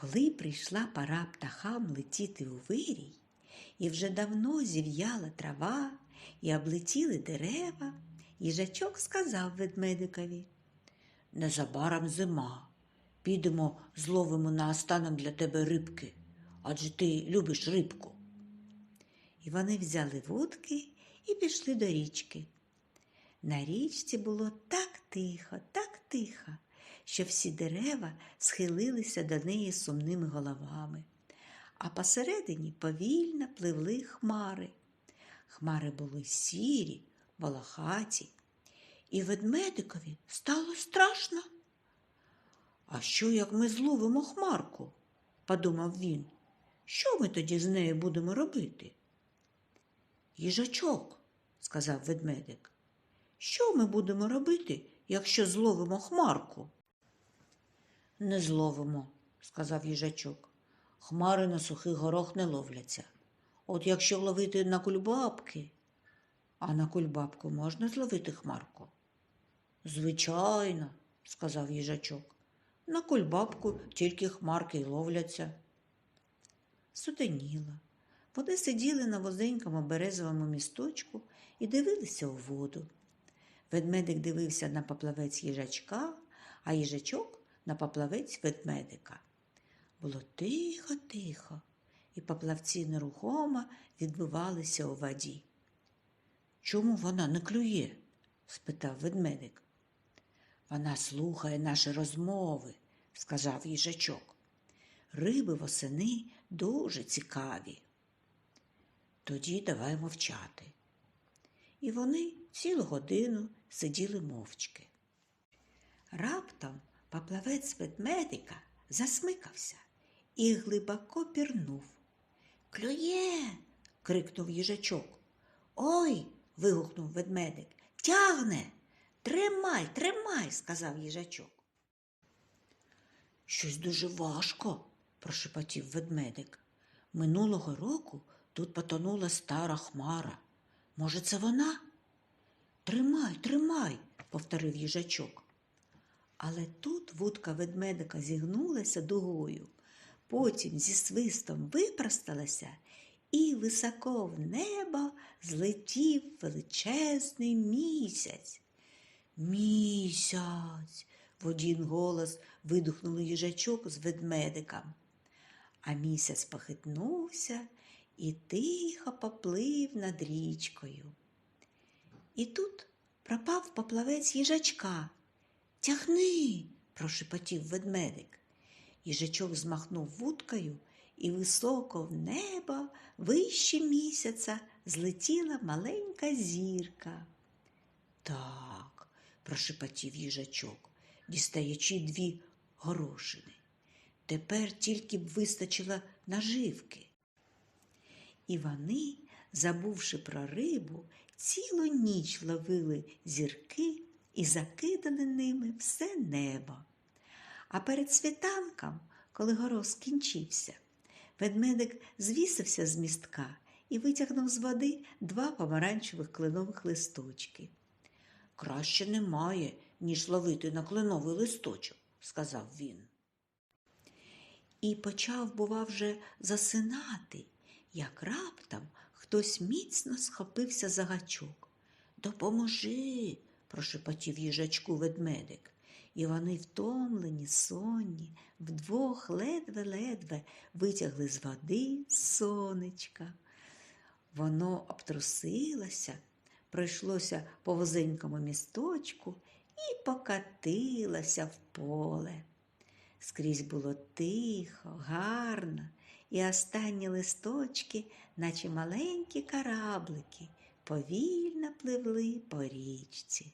Коли прийшла пора птахам летіти у вирій, і вже давно зів'яла трава, і облетіли дерева, їжачок сказав ведмедикові. Незабаром зима. Підемо зловимо на останок для тебе рибки, адже ти любиш рибку. І вони взяли вудки і пішли до річки. На річці було так тихо, так тихо, що всі дерева схилилися до неї сумними головами, а посередині повільно пливли хмари. Хмари були сірі, волохаті, і ведмедикові стало страшно. А що, як ми зловимо хмарку? подумав він. Що ми тоді з нею будемо робити? Їжачок, сказав ведмедик. Що ми будемо робити, якщо зловимо хмарку? Не зловимо, сказав їжачок. Хмари на сухих горох не ловляться. От якщо ловити на кульбабки, а на кульбабку можна зловити хмарку? Звичайно, сказав їжачок. На кульбабку тільки хмарки й ловляться. Сутеніло. Вони сиділи на возенькому березовому місточку і дивилися у воду. Ведмедик дивився на поплавець їжачка, а їжачок на поплавець ведмедика. Було тихо-тихо, і поплавці нерухомо відбивалися у воді. Чому вона не клює? спитав ведмедик. Вона слухає наші розмови, сказав їжачок. Риби восени дуже цікаві. Тоді давай мовчати. І вони цілу годину сиділи мовчки. Раптом поплавець ведмедика засмикався і глибоко пірнув. Клює. крикнув їжачок. Ой. вигукнув ведмедик. Тягне. Тримай, тримай, сказав їжачок. Щось дуже важко, прошепотів ведмедик. Минулого року тут потонула стара хмара. Може, це вона? Тримай, тримай, повторив їжачок. Але тут вудка ведмедика зігнулася дугою, потім зі свистом випросталася, і високо в небо злетів величезний місяць. Місяць. в один голос видухнули їжачок з ведмедиком. А місяць похитнувся і тихо поплив над річкою. І тут пропав поплавець їжачка. Тягни, прошепотів ведмедик. Їжачок змахнув вудкою, і високо в небо вище місяця злетіла маленька зірка. Так, прошепотів їжачок, дістаючи дві горошини. Тепер тільки б вистачило наживки. І вони, забувши про рибу, цілу ніч ловили зірки і закидали ними все небо. А перед світанком, коли горох скінчився, ведмедик звісився з містка і витягнув з води два помаранчевих кленових листочки. Краще немає, ніж ловити на кленовий листочок, сказав він. І почав, бува, вже засинати, як раптом хтось міцно схопився за гачок. Допоможи, прошепотів їжачку ведмедик. І вони втомлені, сонні, вдвох ледве-ледве витягли з води сонечка. Воно обтрусилося, пройшлося по вузенькому місточку і покатилося в поле. Скрізь було тихо, гарно, і останні листочки, наче маленькі кораблики, повільно пливли по річці.